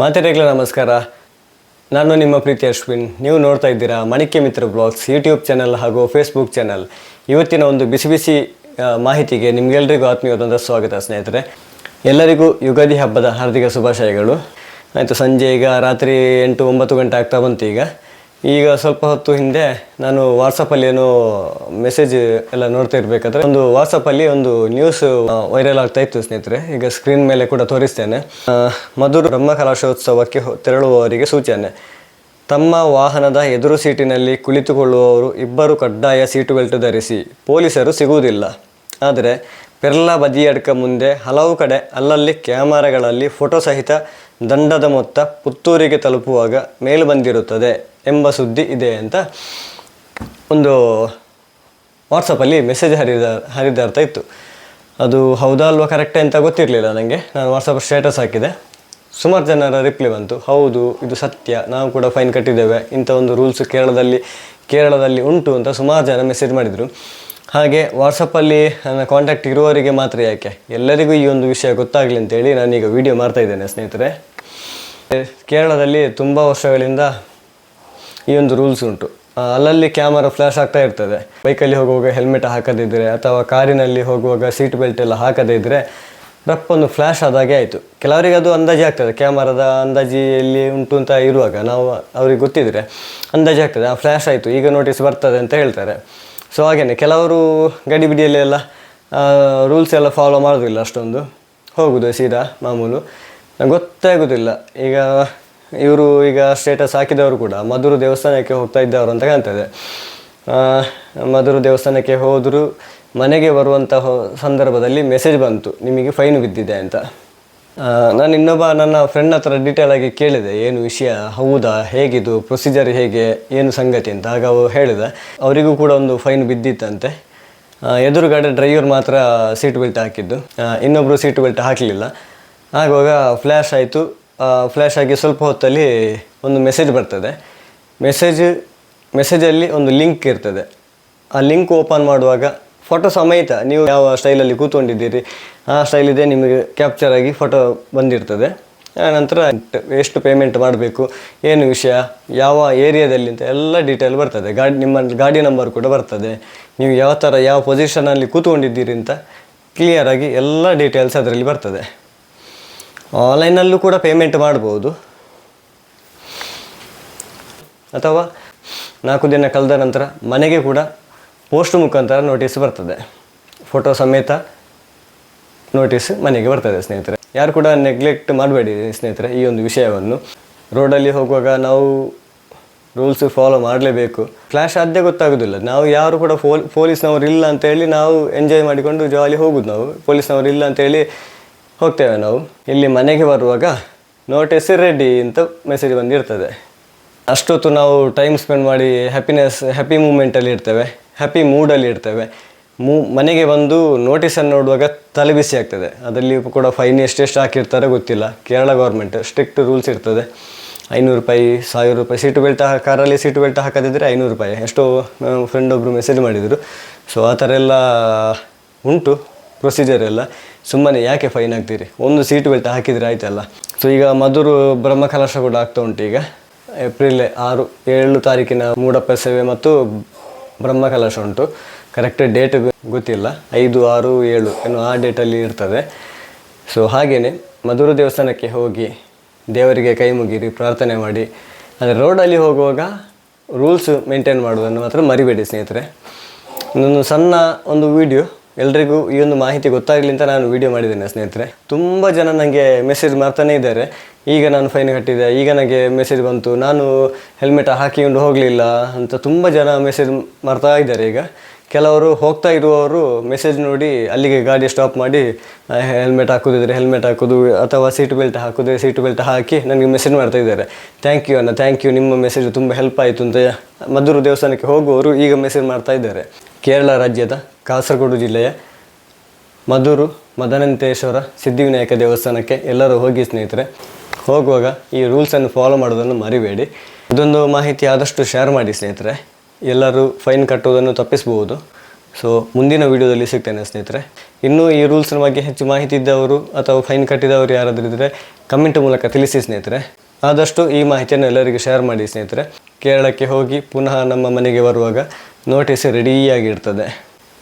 ಮಾತೆರೆಗ್ಲ ನಮಸ್ಕಾರ. ನಾನು ನಿಮ್ಮ ಪ್ರೀತಿ ಅಶ್ವಿನ್. ನೀವು ನೋಡ್ತಾ ಇದ್ದೀರಾ Manike Mitra blogs YouTube channel ಹಾಗೂ ಫೇಸ್ಬುಕ್ ಚಾನಲ್ ಇವತ್ತಿನ ಒಂದು ಬಿಸಿ ಬಿಸಿ ಮಾಹಿತಿಗೆ ನಿಮಗೆಲ್ಲರಿಗೂ ಆತ್ಮೀಯವಾದಂಥ ಸ್ವಾಗತ, ಸ್ನೇಹಿತರೆ. ಎಲ್ಲರಿಗೂ ಯುಗಾದಿ ಹಬ್ಬದ ಹಾರ್ದಿಕ ಶುಭಾಶಯಗಳು. ಆಯಿತು, ಸಂಜೆ ಈಗ ರಾತ್ರಿ ಎಂಟು ಒಂಬತ್ತು ಗಂಟೆ ಆಗ್ತಾ ಬಂತು ಈಗ. ಈಗ ಸ್ವಲ್ಪ ಹೊತ್ತು ಹಿಂದೆ ನಾನು ವಾಟ್ಸಪ್ಪಲ್ಲಿ ಏನೋ ಮೆಸೇಜ್ ಎಲ್ಲ ನೋಡ್ತಾ ಇರಬೇಕಾದ್ರೆ ಒಂದು ವಾಟ್ಸಪ್ಪಲ್ಲಿ ಒಂದು ನ್ಯೂಸ್ ವೈರಲ್ ಆಗ್ತಾ ಇತ್ತು ಸ್ನೇಹಿತರೆ. ಈಗ ಸ್ಕ್ರೀನ್ ಮೇಲೆ ಕೂಡ ತೋರಿಸ್ತೇನೆ. ಮಧುರ ಬ್ರಹ್ಮ ಕಲಾಶೋತ್ಸವಕ್ಕೆ ತೆರಳುವವರಿಗೆ ಸೂಚನೆ. ತಮ್ಮ ವಾಹನದ ಎದುರು ಸೀಟಿನಲ್ಲಿ ಕುಳಿತುಕೊಳ್ಳುವವರು ಇಬ್ಬರು ಕಡ್ಡಾಯ ಸೀಟು ಬೆಲ್ಟ್ ಧರಿಸಿ ಪೊಲೀಸರು ಸಿಗುವುದಿಲ್ಲ. ಆದರೆ, ಪೆರ್ಲಾ ಬದಿಯಡ್ಕ ಮುಂದೆ ಹಲವು ಕಡೆ ಅಲ್ಲಲ್ಲಿ ಕ್ಯಾಮರಾಗಳಲ್ಲಿ ಫೋಟೋ ಸಹಿತ ದಂಡದ ಮೊತ್ತ ಪುತ್ತೂರಿಗೆ ತಲುಪುವಾಗ ಮೇಲು ಬಂದಿರುತ್ತದೆ ಎಂಬ ಸುದ್ದಿ ಇದೆ ಅಂತ ಒಂದು ವಾಟ್ಸಪ್ಪಲ್ಲಿ ಮೆಸೇಜ್ ಹರಿದ ಹರಿದರ್ಥ ಇತ್ತು. ಅದು ಹೌದಾ ಅಲ್ವಾ ಕರೆಕ್ಟೇ ಅಂತ ಗೊತ್ತಿರಲಿಲ್ಲ ನನಗೆ ನಾನು ವಾಟ್ಸಪ್ ಸ್ಟೇಟಸ್ ಹಾಕಿದೆ. ಸುಮಾರು ಜನರ ರಿಪ್ಲೈ ಬಂತು. ಹೌದು, ಇದು ಸತ್ಯ. ನಾವು ಕೂಡ ಫೈನ್ ಕಟ್ಟಿದ್ದೇವೆ. ಇಂಥ ಒಂದು ರೂಲ್ಸ್ ಕೇರಳದಲ್ಲಿ ಕೇರಳದಲ್ಲಿ ಉಂಟು ಅಂತ ಸುಮಾರು ಜನ ಮೆಸೇಜ್ ಮಾಡಿದರು. ಹಾಗೆ ವಾಟ್ಸಪ್ಪಲ್ಲಿ ನನ್ನ ಕಾಂಟ್ಯಾಕ್ಟ್ ಇರುವವರಿಗೆ ಮಾತ್ರ ಯಾಕೆ? ಎಲ್ಲರಿಗೂ ಈ ಒಂದು ವಿಷಯ ಗೊತ್ತಾಗಲಿ ಅಂತೇಳಿ ನಾನೀಗ ವಿಡಿಯೋ ಮಾಡ್ತಾ ಇದ್ದೇನೆ ಸ್ನೇಹಿತರೆ. ಕೇರಳದಲ್ಲಿ ತುಂಬ ವರ್ಷಗಳಿಂದ ಈ ಒಂದು ರೂಲ್ಸ್ ಉಂಟು. ಅಲ್ಲಲ್ಲಿ ಕ್ಯಾಮರಾ ಫ್ಲ್ಯಾಶ್ ಆಗ್ತಾ ಇರ್ತದೆ. ಬೈಕಲ್ಲಿ ಹೋಗುವಾಗ ಹೆಲ್ಮೆಟ್ ಹಾಕದಿದ್ದರೆ ಅಥವಾ ಕಾರಿನಲ್ಲಿ ಹೋಗುವಾಗ ಸೀಟ್ ಬೆಲ್ಟ್ ಎಲ್ಲ ಹಾಕದೇ ಇದ್ದರೆ ರಪ್ಪೊಂದು ಫ್ಲ್ಯಾಶ್ ಆದಾಗೆ ಆಯಿತು. ಕೆಲವರಿಗೆ ಅದು ಅಂದಾಜು ಆಗ್ತದೆ. ಕ್ಯಾಮರಾದ ಅಂದಾಜಿ ಎಲ್ಲಿ ಉಂಟು ಅಂತ ಇರುವಾಗ ನಾವು ಅವ್ರಿಗೆ ಗೊತ್ತಿದ್ದರೆ ಅಂದಾಜು ಆಗ್ತದೆ. ಆ ಫ್ಲ್ಯಾಶ್ ಆಯಿತು. ಈಗ ನೋಟಿಸ್ ಬರ್ತದೆ ಅಂತ ಹೇಳ್ತಾರೆ. ಸೊ ಹಾಗೆಯೇ ಕೆಲವರು ಗಡಿ ಬಿಡಿಯಲ್ಲಿ ಎಲ್ಲ ರೂಲ್ಸ್ ಎಲ್ಲ ಫಾಲೋ ಮಾಡೋದಿಲ್ಲ ಅಷ್ಟೊಂದು. ಹೋಗುದು ಸೀದಾ, ಮಾಮೂಲು. ಗೊತ್ತಾಗೋದಿಲ್ಲ ಈಗ ಇವರು ಈಗ ಸ್ಟೇಟಸ್ ಹಾಕಿದವರು ಕೂಡ, ಮಧುರು ದೇವಸ್ಥಾನಕ್ಕೆ ಹೋಗ್ತಾ ಇದ್ದವರು ಅಂತ ಕಾಣ್ತದೆ. ಮಧುರು ದೇವಸ್ಥಾನಕ್ಕೆ ಹೋದರೂ ಮನೆಗೆ ಬರುವಂತಹ ಸಂದರ್ಭದಲ್ಲಿ ಮೆಸೇಜ್ ಬಂತು, ನಿಮಗೆ ಫೈನ್ ಬಿದ್ದಿದೆ ಅಂತ. ನಾನು ಇನ್ನೊಬ್ಬ ನನ್ನ ಫ್ರೆಂಡ್ ಹತ್ರ ಡೀಟೇಲ್ ಆಗಿ ಕೇಳಿದೆ, ಏನು ವಿಷಯ, ಹೌದಾ, ಹೇಗಿದು ಪ್ರೊಸೀಜರ್ ಹೇಗೆ, ಏನು ಸಂಗತಿ ಅಂತ. ಆಗ ಅವರು ಹೇಳಿದ, ಅವರಿಗೂ ಕೂಡ ಒಂದು ಫೈನ್ ಬಿದ್ದಿತ್ತಂತೆ. ಎದುರುಗಡೆ ಡ್ರೈವರ್ ಮಾತ್ರ ಸೀಟ್ ಬೆಲ್ಟ್ ಹಾಕಿದ್ದು. ಇನ್ನೊಬ್ಬರು ಸೀಟ್ ಬೆಲ್ಟ್ ಹಾಕಲಿಲ್ಲ. ಆಗುವಾಗ ಫ್ಲ್ಯಾಶ್ ಆಯಿತು. ಫ್ಲ್ಯಾಶ್ ಆಗಿ ಸ್ವಲ್ಪ ಹೊತ್ತಲ್ಲಿ ಒಂದು ಮೆಸೇಜ್ ಬರ್ತದೆ. ಮೆಸೇಜ್ ಮೆಸೇಜಲ್ಲಿ ಒಂದು ಲಿಂಕ್ ಇರ್ತದೆ. ಆ ಲಿಂಕ್ ಓಪನ್ ಮಾಡುವಾಗ ಫೋಟೋ ಸಮೇತ ನೀವು ಯಾವ ಸ್ಟೈಲಲ್ಲಿ ಕೂತ್ಕೊಂಡಿದ್ದೀರಿ, ಆ ಸ್ಟೈಲಿದೆ ನಿಮಗೆ ಕ್ಯಾಪ್ಚರ್ ಆಗಿ ಫೋಟೋ ಬಂದಿರ್ತದೆ. ಆನಂತರ ನಂತರ ಎಷ್ಟು ಪೇಮೆಂಟ್ ಮಾಡಬೇಕು, ಏನು ವಿಷಯ, ಯಾವ ಏರಿಯಾದಲ್ಲಿ ಅಂತ ಎಲ್ಲ ಡೀಟೇಲ್ ಬರ್ತದೆ. ಗಾಡಿ ನಿಮ್ಮ ಗಾಡಿ ನಂಬರ್ ಕೂಡ ಬರ್ತದೆ. ನೀವು ಯಾವ ಥರ ಯಾವ ಪೊಸಿಷನಲ್ಲಿ ಕೂತ್ಕೊಂಡಿದ್ದೀರಿ ಅಂತ ಕ್ಲಿಯರಾಗಿ ಎಲ್ಲ ಡೀಟೇಲ್ಸ್ ಅದರಲ್ಲಿ ಬರ್ತದೆ. ಆನ್ಲೈನಲ್ಲೂ ಕೂಡ ಪೇಮೆಂಟ್ ಮಾಡ್ಬೋದು. ಅಥವಾ ನಾಲ್ಕು ದಿನ ಕಳೆದ ನಂತರ ಮನೆಗೆ ಕೂಡ ಪೋಸ್ಟ್ ಮುಖಾಂತರ ನೋಟಿಸ್ ಬರ್ತದೆ. ಫೋಟೋ ಸಮೇತ ನೋಟಿಸ್ ಮನೆಗೆ ಬರ್ತದೆ ಸ್ನೇಹಿತರೆ. ಯಾರು ಕೂಡ ನೆಗ್ಲೆಕ್ಟ್ ಮಾಡಬೇಡಿ ಸ್ನೇಹಿತರೆ ಈ ಒಂದು ವಿಷಯವನ್ನು. ರೋಡಲ್ಲಿ ಹೋಗುವಾಗ ನಾವು ರೂಲ್ಸ್ ಫಾಲೋ ಮಾಡಲೇಬೇಕು. ಫ್ಲ್ಯಾಶ್ ಆದ್ದೇ ಗೊತ್ತಾಗೋದಿಲ್ಲ. ನಾವು ಯಾರು ಕೂಡ ಫೋಲ್ ಪೊಲೀಸ್ನವರು ಇಲ್ಲ ಅಂತೇಳಿ ನಾವು ಎಂಜಾಯ್ ಮಾಡಿಕೊಂಡು ಜಾಲಿ ಹೋಗುದು ನಾವು. ಪೊಲೀಸ್ನವರು ಇಲ್ಲ ಅಂತೇಳಿ ಹೋಗ್ತೇವೆ ನಾವು. ಇಲ್ಲಿ ಮನೆಗೆ ಬರುವಾಗ ನೋಟಿಸ್ ರೆಡಿ ಅಂತ ಮೆಸೇಜ್ ಬಂದಿರ್ತದೆ. ಅಷ್ಟೊತ್ತು ನಾವು ಟೈಮ್ ಸ್ಪೆಂಡ್ ಮಾಡಿ ಹ್ಯಾಪಿನೆಸ್ ಹ್ಯಾಪಿ ಮೂಮೆಂಟಲ್ಲಿ ಇರ್ತೇವೆ. ಹ್ಯಾಪಿ ಮೂಡಲ್ಲಿ ಇರ್ತೇವೆ. ಮೂ, ಮನೆಗೆ ಬಂದು ನೋಟಿಸನ್ನು ನೋಡುವಾಗ ತಲೆ ಬಿಸಿ ಆಗ್ತದೆ. ಅದರಲ್ಲಿ ಕೂಡ ಫೈನ್ ಎಷ್ಟೆಷ್ಟು ಹಾಕಿರ್ತಾರೆ ಗೊತ್ತಿಲ್ಲ. ಕೇರಳ ಗೌರ್ಮೆಂಟ್ ಸ್ಟ್ರಿಕ್ಟ್ ರೂಲ್ಸ್ ಇರ್ತದೆ. ಐನೂರು ರೂಪಾಯಿ, ಸಾವಿರ ರೂಪಾಯಿ ಸೀಟು ಬೆಲ್ಟ್ ಕಾರಲ್ಲಿ ಸೀಟು ಬೆಲ್ಟ್ ಹಾಕದಿದ್ದರೆ ಐನೂರು ರೂಪಾಯಿ. ಎಷ್ಟೋ ಫ್ರೆಂಡ್ ಒಬ್ಬರು ಮೆಸೇಜ್ ಮಾಡಿದರು. ಸೊ ಆ ಥರ ಎಲ್ಲ ಉಂಟು ಪ್ರೊಸೀಜರ್ ಎಲ್ಲ. ಸುಮ್ಮನೆ ಯಾಕೆ ಫೈನ್ ಹಾಕ್ತೀರಿ ಒಂದು ಸೀಟು ಬೆಲ್ಟ್ ಹಾಕಿದರೆ ಆಯ್ತಲ್ಲ. ಸೊ ಈಗ ಮಧುರು ಬ್ರಹ್ಮ ಕಲಶ ಕೂಡ ಆಗ್ತಾ ಉಂಟು ಈಗ. ಏಪ್ರಿಲ್ ಆರು, ಏಳು ತಾರೀಕಿನ ಮೂಡಪ್ಪ ಸೇವೆ ಮತ್ತು ಬ್ರಹ್ಮ ಕಲಶ ಉಂಟು ಕರೆಕ್ಟ್ ಡೇಟ್ ಗೊತ್ತಿಲ್ಲ. ಐದು, ಆರು, ಏಳು ಏನು ಆ ಡೇಟಲ್ಲಿ ಇರ್ತದೆ. ಸೊ ಹಾಗೆಯೇ ಮಧುರ ದೇವಸ್ಥಾನಕ್ಕೆ ಹೋಗಿ ದೇವರಿಗೆ ಕೈ ಮುಗಿರಿ, ಪ್ರಾರ್ಥನೆ ಮಾಡಿ. ಅಂದರೆ ರೋಡಲ್ಲಿ ಹೋಗುವಾಗ ರೂಲ್ಸ್ ಮೇಂಟೈನ್ ಮಾಡೋದನ್ನು ಮಾತ್ರ ಮರಿಬೇಡಿ ಸ್ನೇಹಿತರೆ. ಇನ್ನೊಂದು ಸಣ್ಣ ಒಂದು ವಿಡಿಯೋ ಎಲ್ರಿಗೂ ಈ ಒಂದು ಮಾಹಿತಿ ಗೊತ್ತಾಗಲಿ ಅಂತ ನಾನು ವಿಡಿಯೋ ಮಾಡಿದ್ದೇನೆ, ಸ್ನೇಹಿತರೆ. ತುಂಬ ಜನ ನನಗೆ ಮೆಸೇಜ್ ಮಾಡ್ತಾನೇ ಇದ್ದಾರೆ. ಈಗ ನಾನು ಫೈನ್ ಕಟ್ಟಿದೆ, ಈಗ ನನಗೆ ಮೆಸೇಜ್ ಬಂತು. ನಾನು ಹೆಲ್ಮೆಟ್ ಹಾಕಿಕೊಂಡು ಹೋಗಲಿಲ್ಲ ಅಂತ ತುಂಬ ಜನ ಮೆಸೇಜ್ ಮಾಡ್ತಾ ಇದ್ದಾರೆ ಈಗ. ಕೆಲವರು ಹೋಗ್ತಾ ಇರುವವರು ಮೆಸೇಜ್ ನೋಡಿ ಅಲ್ಲಿಗೆ ಗಾಡಿ ಸ್ಟಾಪ್ ಮಾಡಿ ಹೆಲ್ಮೆಟ್ ಹಾಕೋದಿದ್ರೆ ಹೆಲ್ಮೆಟ್ ಹಾಕೋದು, ಅಥವಾ ಸೀಟ್ ಬೆಲ್ಟ್ ಹಾಕೋದ್ರೆ ಸೀಟ್ ಬೆಲ್ಟ್ ಹಾಕಿ ನನಗೆ ಮೆಸೇಜ್ ಮಾಡ್ತಾ ಇದ್ದಾರೆ. ಥ್ಯಾಂಕ್ ಯು ಅಣ್ಣ ಥ್ಯಾಂಕ್ ಯು ನಿಮ್ಮ ಮೆಸೇಜ್ ತುಂಬ ಹೆಲ್ಪ್ ಆಯಿತು ಅಂತ ಮಧುರು ದೇವಸ್ಥಾನಕ್ಕೆ ಹೋಗುವವರು ಈಗ ಮೆಸೇಜ್ ಮಾಡ್ತಾ ಇದ್ದಾರೆ. ಕೇರಳ ರಾಜ್ಯದ ಕಾಸರಗೋಡು ಜಿಲ್ಲೆಯ ಮಧುರು ಮದನಂತೇಶ್ವರ ಸಿದ್ಧಿವಿನಾಯಕ ದೇವಸ್ಥಾನಕ್ಕೆ ಎಲ್ಲರೂ ಹೋಗಿ ಸ್ನೇಹಿತರೆ, ಹೋಗುವಾಗ ಈ ರೂಲ್ಸನ್ನು ಫಾಲೋ ಮಾಡೋದನ್ನು ಮರಿಬೇಡಿ. ಇದೊಂದು ಮಾಹಿತಿ ಆದಷ್ಟು ಶೇರ್ ಮಾಡಿ ಸ್ನೇಹಿತರೆ. ಎಲ್ಲರೂ ಫೈನ್ ಕಟ್ಟುವುದನ್ನು ತಪ್ಪಿಸಬಹುದು. ಸೊ ಮುಂದಿನ ವಿಡಿಯೋದಲ್ಲಿ ಸಿಗ್ತೇನೆ ಸ್ನೇಹಿತರೆ. ಇನ್ನೂ ಈ ರೂಲ್ಸ್ನ ಬಗ್ಗೆ ಹೆಚ್ಚು ಮಾಹಿತಿ ಇದ್ದವರು ಅಥವಾ ಫೈನ್ ಕಟ್ಟಿದವರು ಯಾರಾದರೂ ಇದ್ದರೆ ಕಮೆಂಟ್ ಮೂಲಕ ತಿಳಿಸಿ ಸ್ನೇಹಿತರೆ. ಆದಷ್ಟು ಈ ಮಾಹಿತಿಯನ್ನು ಎಲ್ಲರಿಗೂ ಶೇರ್ ಮಾಡಿ ಸ್ನೇಹಿತರೆ. ಕೇರಳಕ್ಕೆ ಹೋಗಿ ಪುನಃ ನಮ್ಮ ಮನೆಗೆ ಬರುವಾಗ ನೋಟಿಸ್ ರೆಡಿಯಾಗಿ ಇರ್ತದೆ.